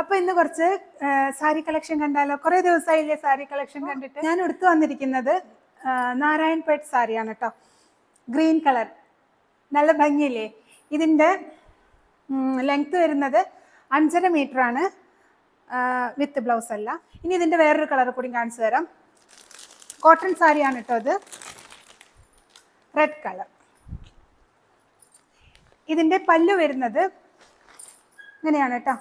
അപ്പൊ ഇന്ന് കുറച്ച് സാരി കളക്ഷൻ കണ്ടാലോ? കുറെ ദിവസമായില്ലേ സാരി കളക്ഷൻ കണ്ടിട്ട്. ഞാൻ എടുത്തു വന്നിരിക്കുന്നത് നാരായൺ പേട്ട് സാരിയാണ് കേട്ടോ ഗ്രീൻ കളർ. നല്ല ഭംഗിയില്ലേ? ഇതിന്റെ ലെങ്ത് വരുന്നത് അഞ്ചര മീറ്റർ ആണ് വിത്ത് ബ്ലൗസ് അല്ല. ഇനി ഇതിന്റെ വേറൊരു കളർ കൂടി കാണിച്ചു തരാം. കോട്ടൺ സാരിയാണ് കേട്ടോ അത് റെഡ് കളർ. ഇതിന്റെ പല്ലു വരുന്നത് ഇങ്ങനെയാണ് കേട്ടോ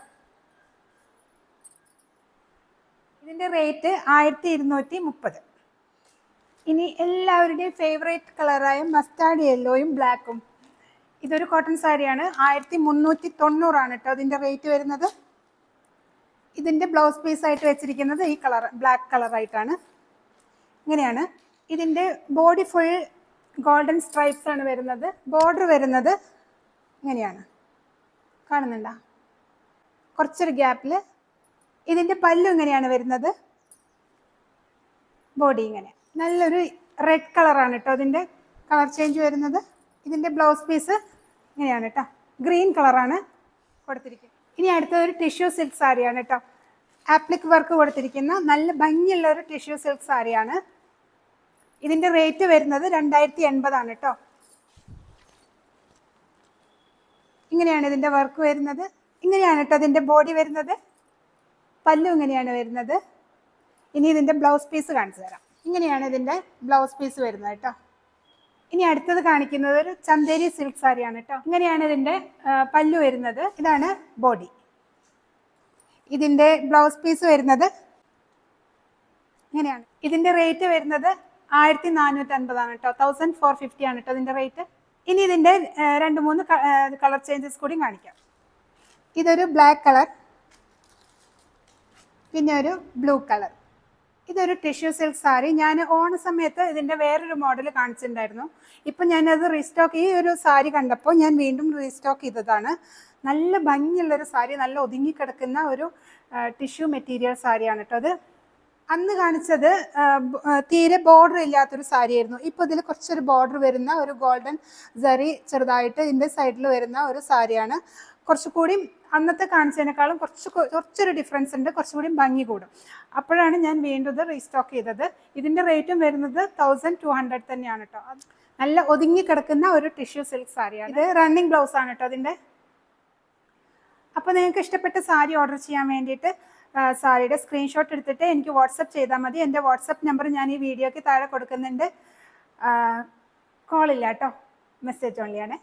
ഇതിന്റെ റേറ്റ് ആയിരത്തി ഇരുന്നൂറ്റി മുപ്പത് ഇനി എല്ലാവരുടെയും ഫേവറേറ്റ് കളറായ മസ്റ്റാർഡ് യെല്ലോയും ബ്ലാക്കും ഇതൊരു കോട്ടൺ സാരിയാണ്. ആയിരത്തി മുന്നൂറ്റി തൊണ്ണൂറാണ് കേട്ടോ അതിന്റെ റേറ്റ് വരുന്നത്. ഇതിന്റെ ബ്ലൗസ് പീസ് ആയിട്ട് വെച്ചിരിക്കുന്നത് ഈ കളർ ബ്ലാക്ക് കളറായിട്ടാണ് ഇങ്ങനെയാണ്. ഇതിന്റെ ബോഡി ഫുൾ ഗോൾഡൻ സ്ട്രൈപ്സ് ആണ് വരുന്നത്. ബോർഡർ വരുന്നത് ഇങ്ങനെയാണ്. കാണുന്നുണ്ടോ? കുറച്ചൊരു ഗ്യാപ്പിൽ ഇതിന്റെ പല്ലു എങ്ങനെയാണ് വരുന്നത്? ബോഡി ഇങ്ങനെ. നല്ലൊരു റെഡ് കളറാണ് കേട്ടോ അതിന്റെ കളർ ചേഞ്ച് വരുന്നത്. ഇതിന്റെ ബ്ലൗസ് പീസ് ഇങ്ങനെയാണ് കേട്ടോ ഗ്രീൻ കളറാണ് കൊടുത്തിരിക്കുന്നത്. ഇനി അടുത്ത ഒരു ടിഷ്യൂ സിൽക്ക് സാരിയാണ് കേട്ടോ ആപ്ലിക് വർക്ക് കൊടുത്തിരിക്കുന്ന നല്ല ഭംഗിയുള്ള ഒരു ടിഷ്യൂ സിൽക്ക് സാരിയാണ് ഇതിന്റെ റേറ്റ് വരുന്നത് രണ്ടായിരത്തി എൺപതാണ് കേട്ടോ ഇങ്ങനെയാണ് ഇതിന്റെ വർക്ക് വരുന്നത്. ഇങ്ങനെയാണ് കേട്ടോ ഇതിന്റെ ബോഡി വരുന്നത്. പല്ലു ഇങ്ങനെയാണ് വരുന്നത്? ഇനി ഇതിന്റെ ബ്ലൗസ് പീസ് കാണിച്ചു തരാം. ഇങ്ങനെയാണ് ഇതിന്റെ ബ്ലൗസ് പീസ് വരുന്നത് കേട്ടോ. ഇനി അടുത്തത് കാണിക്കുന്നത് ഒരു ചന്തേരി സിൽക്ക് സാരിയാണ് കേട്ടോ. ഇങ്ങനെയാണ് ഇതിന്റെ പല്ലു വരുന്നത്. ഇതാണ് ബോഡി ഇതിന്റെ ബ്ലൗസ് പീസ് വരുന്നത് ഇങ്ങനെയാണ്. ഇതിന്റെ റേറ്റ് വരുന്നത് ആയിരത്തി നാനൂറ്റി അൻപതാണ് കേട്ടോ. തൗസൻഡ് ഫോർ ഫിഫ്റ്റി ആണ് കേട്ടോ ഇതിന്റെ റേറ്റ് ഇനി ഇതിന്റെ രണ്ട് മൂന്ന് കളർ ചേഞ്ചസ് കൂടി കാണിക്കാം. ഇതൊരു ബ്ലാക്ക് കളർ പിന്നെ ഒരു ബ്ലൂ കളർ. ഇതൊരു ടിഷ്യൂ സിൽക്ക് സാരി ഞാൻ ഓണ സമയത്ത് ഇതിന്റെ വേറൊരു മോഡൽ കാണിച്ചിട്ടുണ്ടായിരുന്നു. ഇപ്പം ഞാനത് റീസ്റ്റോക്ക് ഈ ഒരു സാരി കണ്ടപ്പോൾ ഞാൻ വീണ്ടും റീസ്റ്റോക്ക് ചെയ്തതാണ്. നല്ല ഭംഗിയുള്ളൊരു സാരി നല്ല ഒതുങ്ങിക്കിടക്കുന്ന ഒരു ടിഷ്യൂ മെറ്റീരിയൽ സാരിയാണ് കേട്ടോ അത്. അന്ന് കാണിച്ചത് തീരെ ബോർഡർ ഇല്ലാത്തൊരു സാരിയായിരുന്നു ഇപ്പോൾ ഇതിൽ കുറച്ചൊരു ബോർഡർ വരുന്ന ഒരു ഗോൾഡൻ സറി ചെറുതായിട്ട് ഇതിന്റെ സൈഡിൽ വരുന്ന ഒരു സാരിയാണ് കുറച്ചുകൂടി അന്നത്തെ കാണിച്ചതിനേക്കാളും കുറച്ച് കുറച്ചൊരു ഡിഫറൻസ് ഉണ്ട് കുറച്ചുകൂടി ഭംഗി കൂടും. അപ്പോഴാണ് ഞാൻ വീണ്ടും ഇത് റീസ്റ്റോക്ക് ചെയ്തത്. ഇതിന്റെ റേറ്റും വരുന്നത് തൗസൻഡ് ടു ഹൺഡ്രഡ് തന്നെയാണ് കേട്ടോ നല്ല ഒതുങ്ങി കിടക്കുന്ന ഒരു ടിഷ്യൂ സിൽക്ക് സാരിയാണ്. ഇത് റണ്ണിങ് ബ്ലൗസ് ആണ് കേട്ടോ അതിന്റെ അപ്പോൾ നിങ്ങൾക്ക് ഇഷ്ടപ്പെട്ട സാരി ഓർഡർ ചെയ്യാൻ വേണ്ടിയിട്ട് സാരിയുടെ സ്ക്രീൻഷോട്ട് എടുത്തിട്ട് എനിക്ക് വാട്സപ്പ് ചെയ്താൽ മതി. എന്റെ വാട്സപ്പ് നമ്പർ ഞാൻ ഈ വീഡിയോയ്ക്ക് താഴെ കൊടുക്കുന്നുണ്ട്. കോളില്ല കേട്ടോ മെസ്സേജ് ഓൺലിയാണ്